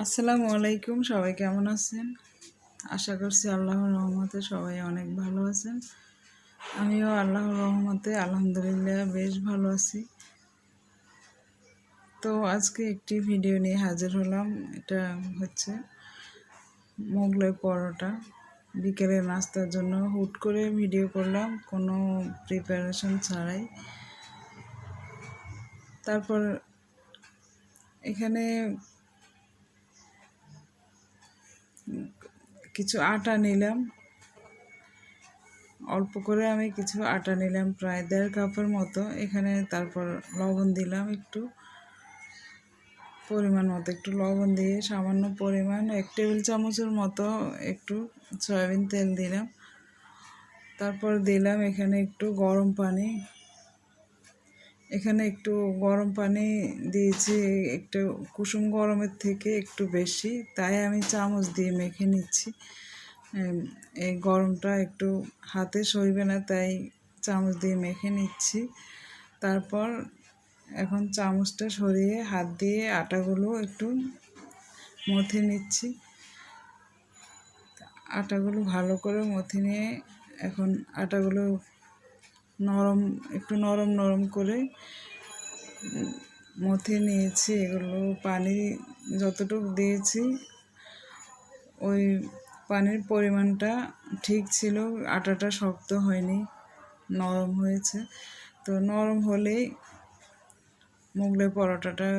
আসসালামু আলাইকুম, সবাই কেমন আছেন? আশা করছি আল্লাহর রহমতে সবাই অনেক ভালো আছেন। আমিও আল্লাহর রহমতে আলহামদুলিল্লাহ বেশ ভালো আছি। তো আজকে একটি ভিডিও নিয়ে হাজির হলাম। এটা হচ্ছে মোগলাই পরোটা। বিকেলে নাস্তার জন্য হুট করে ভিডিও করলাম, কোনো প্রিপারেশন ছাড়াই। তারপর এখানে কিছু আটা নিলাম। অল্প করে আমি কিছু আটা নিলাম, প্রায় দেড় কাপের মতো। এখানে তারপর লবণ দিলাম একটু। পরিমাণ মতো একটু লবণ দিয়ে সামান্য পরিমাণ এক টেবিল চামচের মতো একটু সয়াবিন তেল দিলাম। তারপর দিলাম এখানে একটু গরম পানি। এখানে একটু গরম পানি দিয়েছি, একটু কুসুম গরমের থেকে একটু বেশি, তাই আমি চামচ দিয়ে মেখে নিচ্ছি। এই গরমটা একটু হাতে সইবে না, তাই চামচ দিয়ে মেখে নিচ্ছি। তারপর এখন চামচটা সরিয়ে হাত দিয়ে আটাগুলো একটু মথে নিচ্ছি। আটাগুলো ভালো করে মথে নিয়ে এখন আটাগুলো নরম, একটু নরম নরম করে মথে নিয়েছি এগুলো। পানি যতটুকু দিয়েছি, ওই পানির পরিমাণটা ঠিক ছিল। আটাটা শক্ত হয়নি, নরম হয়েছে। তো নরম হলেই মুগলাই পরোটাটা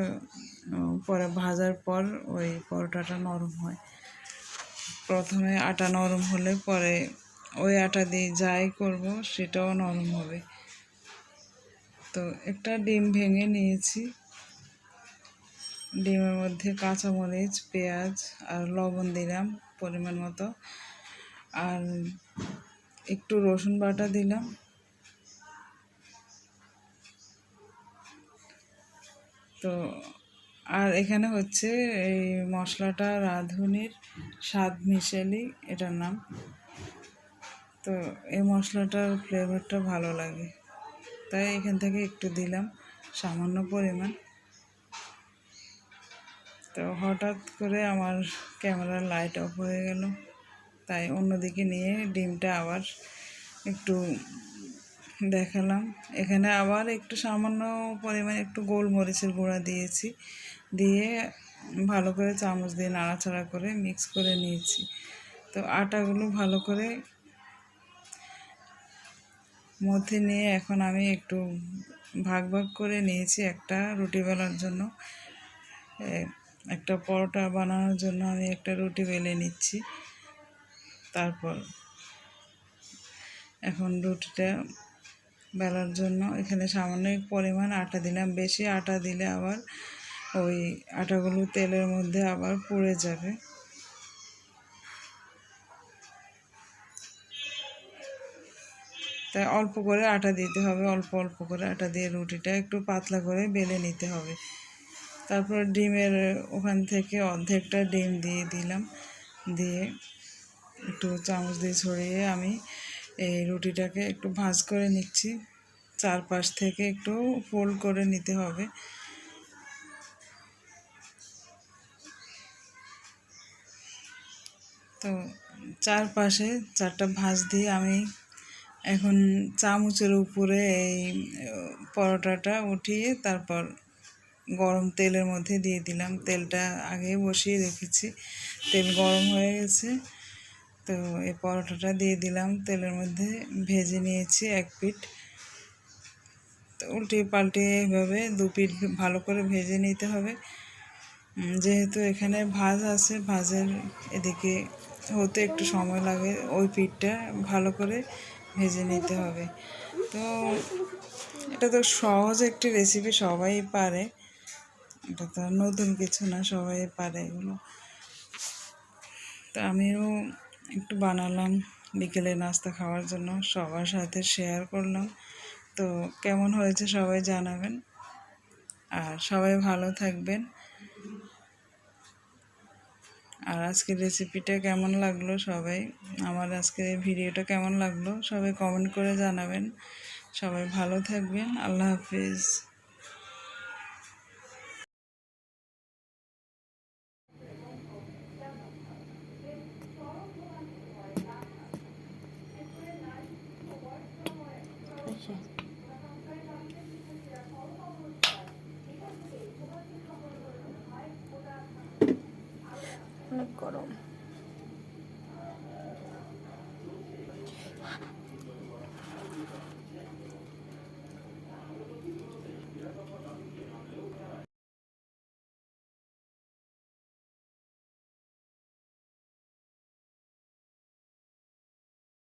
পরে ভাজার পর ওই পরোটাটা নরম হয়। প্রথমে আটা নরম হলে পরে ওই আটা দিয়ে যাই করব, সেটাও নরম হবে। তো একটা ডিম ভেঙে নিয়েছি। ডিমের মধ্যে কাঁচামরিচ, পেঁয়াজ আর লবণ দিলাম পরিমাণ মতো। আর একটু রসুন বাটা দিলাম। তো আর এখানে হচ্ছে এই মশলাটা রাঁধুনির স্বাদ মিশেলি এটার নাম। তো এই মশলাটার ফ্লেভারটা ভালো লাগে। তাই এখান থেকে একটু দিলাম সামান্য পরিমাণ। তো হঠাৎ করে আমার ক্যামেরার লাইট অফ হয়ে গেল। তাই অন্যদিকে নিয়ে ডিমটা আবার একটু দেখালাম। এখানে আবার একটু সামান্য পরিমাণে একটু গোলমরিচের গুঁড়া দিয়েছি। দিয়ে ভালো করে চামচ দিয়ে নাড়াচাড়া করে মিক্স করে নিয়েছি। তো আটাগুলো ভালো করে মধ্যে নিয়ে এখন আমি একটু ভাগ ভাগ করে নিয়েছি একটা রুটি বেলার জন্য। একটা পরোটা বানানোর জন্য আমি একটা রুটি বেলে নিচ্ছি। তারপর এখন রুটিটা বেলার জন্য এখানে সামান্য পরিমাণ আটা দিলাম। বেশি আটা দিলে আবার ওই আটাগুলো তেলের মধ্যে আবার পুড়ে যাবে। তাই অল্প করে আটা দিতে হবে। অল্প অল্প করে আটা দিয়ে রুটিটা একটু পাতলা করে বেলে নিতে হবে। তারপর ডিমের ওখান থেকে অর্ধেকটা ডিম দিয়ে দিলাম। দিয়ে একটু চামচ দিয়ে ছড়িয়ে আমি এই রুটিটাকে একটু ভাঁজ করে নিচ্ছি। চারপাশ থেকে একটু ফোল্ড করে নিতে হবে। তো চারপাশে চারটা ভাঁজ দিয়ে আমি এখন চামচের উপরে এই পরোটাটা উঠিয়ে তারপর গরম তেলের মধ্যে দিয়ে দিলাম। তেলটা আগে বসিয়ে রেখেছি। তেল গরম হয়ে গেছে। তো এই পরোটাটা দিয়ে দিলাম। তেলের মধ্যে ভেজে নিয়েছি এক পিঠ। তো উল্টে পাল্টে এভাবে দু পিঠ ভালো করে ভেজে নিতে হবে। যেহেতু এখানে ভাজ আছে, ভাজের এদিকে হতে একটু সময় লাগে ওই পিঠটা ভালো করে। ভেজে নিতে হবে। তো এটা তো সহজ একটি রেসিপি সবাই পারে। এটা তো নতুন কিছু না, সবাই পারে এগুলো। তো আমিও একটু বানালাম বিকেলে নাস্তা খাওয়ার জন্য, সবার সাথে শেয়ার করলাম। তো কেমন হয়েছে সবাই জানাবেন। আর সবাই ভালো থাকবেন। আর আজকের রেসিপিটা কেমন লাগল সবাই? আমার আজকের ভিডিওটা কেমন লাগল সবাই কমেন্ট করে জানাবেন। সবাই ভালো থাকবেন, আল্লাহ হাফিজ। Sure. অনেক গরম।